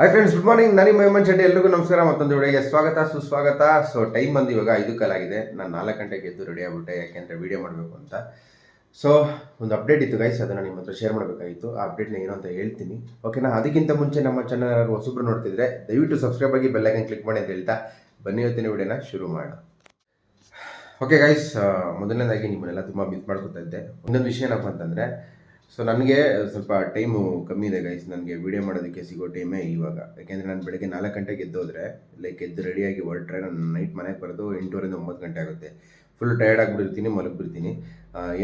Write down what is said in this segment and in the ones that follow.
Hi friends good morning ನಾನು ಹೇಮಂತ್ ಶೆಟ್ಟಿ ಎಲ್ಲರಿಗೂ ನಮಸ್ಕಾರ. ಮತ್ತೊಂದು ವಿಡಿಯೋಗೆ ಸ್ವಾಗತ, ಸುಸ್ವಾಗತ. ಸೊ ಟೈಮ್ ಬಂದು ಇವಾಗ ಐದು ಕಾಲಾಗಿದೆ ನಾನು ನಾಲ್ಕು ಗಂಟೆಗೆ ಎದ್ದು ರೆಡಿ ಆಗಿಬಿಟ್ಟೆ, ಯಾಕೆಂದರೆ ವೀಡಿಯೋ ಮಾಡಬೇಕು ಅಂತ. ಸೊ ಒಂದು ಅಪ್ಡೇಟ್ ಇತ್ತು ಗೈಸ್ ಅದನ್ನು ನಿಮ್ಮ ಹತ್ರ ಶೇರ್ ಮಾಡಬೇಕಾಗಿತ್ತು. ಆ ಅಪ್ಡೇಟ್ನ ಏನು ಅಂತ ಹೇಳ್ತೀನಿ. ಓಕೆನಾ ಅದಕ್ಕಿಂತ ಮುಂಚೆ ನಮ್ಮ ಚಾನಲ್ ಯಾರು ಹೊಸಬ್ರು ನೋಡ್ತಿದ್ರೆ, ದಯವಿಟ್ಟು ಸಬ್ಸ್ಕ್ರೈಬ್ ಆಗಿ ಬೆಲ್ಲೈಕನ್ ಕ್ಲಿಕ್ ಮಾಡಿ ಅಂತ ಹೇಳ್ತಾ ಬನ್ನಿ, ಇವತ್ತಿನ ವಿಡಿಯೋನ ಶುರು ಮಾಡೋಣ. ಓಕೆ ಗೈಸ್ ಮೊದಲನೇದಾಗಿ ನಿಮ್ಮನ್ನೆಲ್ಲ ತುಂಬ ಮಿಸ್ ಮಾಡ್ಕೊತಾ ಇದ್ದೆ. ಇನ್ನೊಂದು ವಿಷಯ ಏನಪ್ಪ ಅಂತಂದರೆ ಸೊ ನನಗೆ ಸ್ವಲ್ಪ ಟೈಮು ಕಮ್ಮಿ ಇದೆ ಗೈಸ್ ನನಗೆ ವಿಡಿಯೋ ಮಾಡೋದಕ್ಕೆ ಸಿಗೋ ಟೈಮೇ ಇವಾಗ. ಯಾಕೆಂದರೆ ನಾನು ಬೆಳಗ್ಗೆ ನಾಲ್ಕು ಗಂಟೆಗೆ ಎದ್ದೋದ್ರೆ ಲೈಕ್ ಎದ್ದು ರೆಡಿಯಾಗಿ ಹೊರಟ್ರೆ ನಾನು ನೈಟ್ ಮನೆಗೆ ಬರೋದು ಎಂಟೂವರಿಂದ ಒಂಬತ್ತು ಗಂಟೆ ಆಗುತ್ತೆ. ಫುಲ್ ಟಯರ್ಡ್ ಆಗಿಬಿಡ್ತೀನಿ ಮಲಗಿಬಿಡ್ತೀನಿ.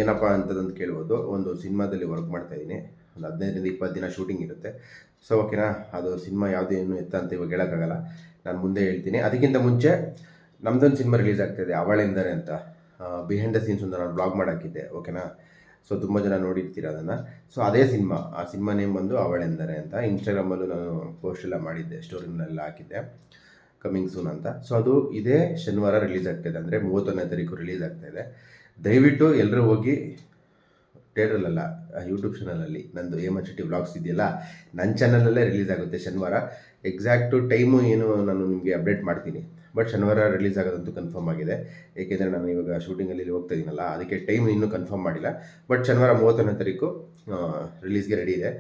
ಏನಪ್ಪ ಅಂತದಂತ ಕೇಳ್ಬೋದು. ಒಂದು ಸಿನಿಮಾದಲ್ಲಿ ವರ್ಕ್ ಮಾಡ್ತಾ ಇದ್ದೀನಿ. ಒಂದು ಹದಿನೈದರಿಂದ ಇಪ್ಪತ್ತು ದಿನ ಶೂಟಿಂಗ್ ಇರುತ್ತೆ. ಸೊ ಓಕೆನಾ ಅದು ಸಿನಿಮಾ ಯಾವುದು, ಏನು ಎತ್ತ ಅಂತ ಇವಾಗ ಹೇಳೋಕ್ಕಾಗಲ್ಲ. ನಾನು ಮುಂದೆ ಹೇಳ್ತೀನಿ. ಅದಕ್ಕಿಂತ ಮುಂಚೆ ನಮ್ದೊಂದು ಸಿನಿಮಾ ರಿಲೀಸ್ ಆಗ್ತಾಯಿದೆ ಅವಳೆಂದರೆ ಅಂತ. ಬಿಹೈಂಡ್ ದ ಸೀನ್ಸ್ ಒಂದು ನಾನು ಬ್ಲಾಗ್ ಮಾಡಾಕಿದ್ದೆ ಓಕೆನಾ ಸೊ ತುಂಬ ಜನ ನೋಡಿರ್ತೀರ ಅದನ್ನು. ಸೊ ಅದೇ ಸಿನಿಮಾ. ಆ ಸಿನಿಮಾ ನೇಮ್ ಬಂದು ಅವಳೆಂದರೆ ಅಂತ ಇನ್ಸ್ಟಾಗ್ರಾಮಲ್ಲೂ ನಾನು ಪೋಸ್ಟ್ ಎಲ್ಲ ಮಾಡಿದ್ದೆ ಸ್ಟೋರಿನೆಲ್ಲ ಹಾಕಿದ್ದೆ. ಕಮಿಂಗ್ ಸೂನ್ ಅಂತ. ಸೊ ಅದು ಇದೇ ಶನಿವಾರ ರಿಲೀಸ್ ಆಗ್ತಾಯಿದೆ ಅಂದರೆ ಮೂವತ್ತೊಂದನೇ ತಾರೀಕು ರಿಲೀಸ್ ಇದೆ. ದಯವಿಟ್ಟು ಎಲ್ಲರೂ ಹೋಗಿ ಥಿಯೇಟ್ರಲ್ಲ ಯೂಟ್ಯೂಬ್ ಚಾನಲಲ್ಲಿ, ನಂದು ಹೇಮಂತ್ ಶೆಟ್ಟಿ ವ್ಲಾಗ್ಸ್ ಇದೆಯಲ್ಲ ನನ್ನ ಚಾನಲಲ್ಲೇ ರಿಲೀಸ್ ಆಗುತ್ತೆ ಶನಿವಾರ. ಎಕ್ಸಾಕ್ಟು ಟೈಮು ಏನು ನಾನು ನಿಮಗೆ ಅಪ್ಡೇಟ್ ಮಾಡ್ತೀನಿ. ಬಟ್ ಶನಿವಾರ ರಿಲೀಸ್ ಆಗೋದಂತೂ ಕನ್ಫರ್ಮ್ ಆಗಿದೆ. ಏಕೆಂದರೆ ನಾನು ಇವಾಗ ಶೂಟಿಂಗಲ್ಲಿ ಹೋಗ್ತಾ ಇದ್ದೀನಲ್ಲ ಅದಕ್ಕೆ ಟೈಮ್ ಇನ್ನೂ ಕನ್ಫರ್ಮ್ ಮಾಡಿಲ್ಲ. ಬಟ್ ಶನಿವಾರ ಮೂವತ್ತೊಂದನೇ ತಾರೀಕು ರಿಲೀಸ್ಗೆ ರೆಡಿ ಇದೆ.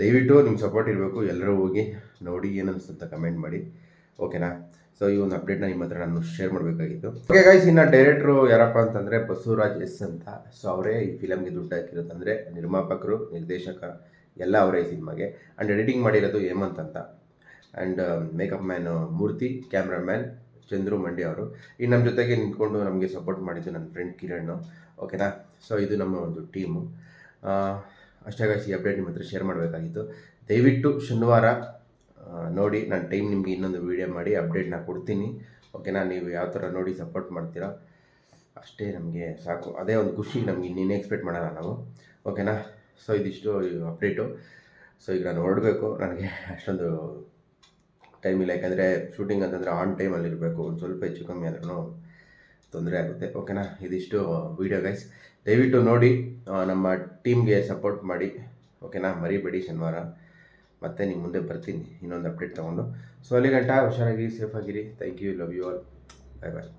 ದಯವಿಟ್ಟು ನಿಮ್ಮ ಸಪೋರ್ಟ್ ಇರಬೇಕು. ಎಲ್ಲರೂ ಹೋಗಿ ನೋಡಿ ಏನು ಅನಿಸುತ್ತೆ ಕಮೆಂಟ್ ಮಾಡಿ. ಓಕೆನಾ ಸೊ ಈ ಒಂದು ಅಪ್ಡೇಟ್ನ ನಿಮ್ಮ ಹತ್ರ ನಾನು ಶೇರ್ ಮಾಡಬೇಕಾಗಿತ್ತು. ಓಕೆ ಗೈಸ್ ಇನ್ನು ಡೈರೆಕ್ಟ್ರು ಯಾರಪ್ಪ ಅಂತಂದರೆ ಬಸವರಾಜ್ ಎಸ್ ಅಂತ. ಸೊ ಅವರೇ ಈ ಫಿಲಮ್ಗೆ ದುಡ್ಡು ಹಾಕಿರೋದಂದರೆ ನಿರ್ಮಾಪಕರು, ನಿರ್ದೇಶಕ ಎಲ್ಲ ಅವರೇ ಈ ಸಿನಿಮಾಗೆ. ಆ್ಯಂಡ್ ಎಡಿಟಿಂಗ್ ಮಾಡಿರೋದು ಹೇಮಂತ್ ಅಂತ. And makeup man Murthy cameraman Chandru Mandi ಅವರು. ಇನ್ನು ನಮ್ಮ ಜೊತೆಗೆ ನಿಂತ್ಕೊಂಡು ನಮಗೆ ಸಪೋರ್ಟ್ ಮಾಡಿದ್ದು ನನ್ನ ಫ್ರೆಂಡ್ ಕಿರಣ್. ಓಕೆನಾ ಸೊ ಇದು ನಮ್ಮ ಒಂದು ಟೀಮು ಅಷ್ಟಾಗಿ ಈ ಅಪ್ಡೇಟ್ ನಿಮ್ಮ ಹತ್ರ ಶೇರ್ ಮಾಡಬೇಕಾಗಿತ್ತು. ದಯವಿಟ್ಟು ಶನಿವಾರ ನೋಡಿ, ನಾನು ಟೈಮ್ ನಿಮಗೆ ಇನ್ನೊಂದು ವೀಡಿಯೋ ಮಾಡಿ ಅಪ್ಡೇಟ್ನ ಕೊಡ್ತೀನಿ. ಓಕೆನಾ ನೀವು ಯಾವ ಥರ ನೋಡಿ ಸಪೋರ್ಟ್ ಮಾಡ್ತೀರಾ? ಅಷ್ಟೇ ನಮಗೆ ಸಾಕು. ಅದೇ ಒಂದು ಖುಷಿ ನಮಗೆ ಇನ್ನೇನು ಎಕ್ಸ್ಪೆಕ್ಟ್ ಮಾಡೋಣ ನಾವು. ಓಕೆನಾ ಸೊ ಇದಿಷ್ಟು ಅಪ್ಡೇಟು ಸೊ ಈಗ ನಾನು ಹೊರಡಬೇಕು. ನನಗೆ ಅಷ್ಟೊಂದು ಟೈಮ್ ಇಲ್ಲ. ಯಾಕಂದರೆ ಶೂಟಿಂಗ್ ಅಂತಂದರೆ ಆನ್ ಟೈಮಲ್ಲಿ ಇರಬೇಕು. ಒಂದು ಸ್ವಲ್ಪ ಹೆಚ್ಚು ಕಮ್ಮಿ ಆದ್ರೂ ತೊಂದರೆ ಆಗುತ್ತೆ. ಓಕೆನಾ ಇದಿಷ್ಟು ವೀಡಿಯೋ ಗೈಸ್ ದಯವಿಟ್ಟು ನೋಡಿ ನಮ್ಮ ಟೀಮ್ಗೆ ಸಪೋರ್ಟ್ ಮಾಡಿ. ಓಕೆನಾ ಮರಿಬೇಡಿ ಶನಿವಾರ. ಮತ್ತೆ ನಿಮ್ಮ ಮುಂದೆ ಬರ್ತೀನಿ, ಇನ್ನೊಂದು ಅಪ್ಡೇಟ್ ತೊಗೊಂಡು. ಸೊ ಅಲ್ಲಿಗಂಟ ಹುಷಾರಾಗಿ ಸೇಫಾಗಿರಿ thank you love you all bye bye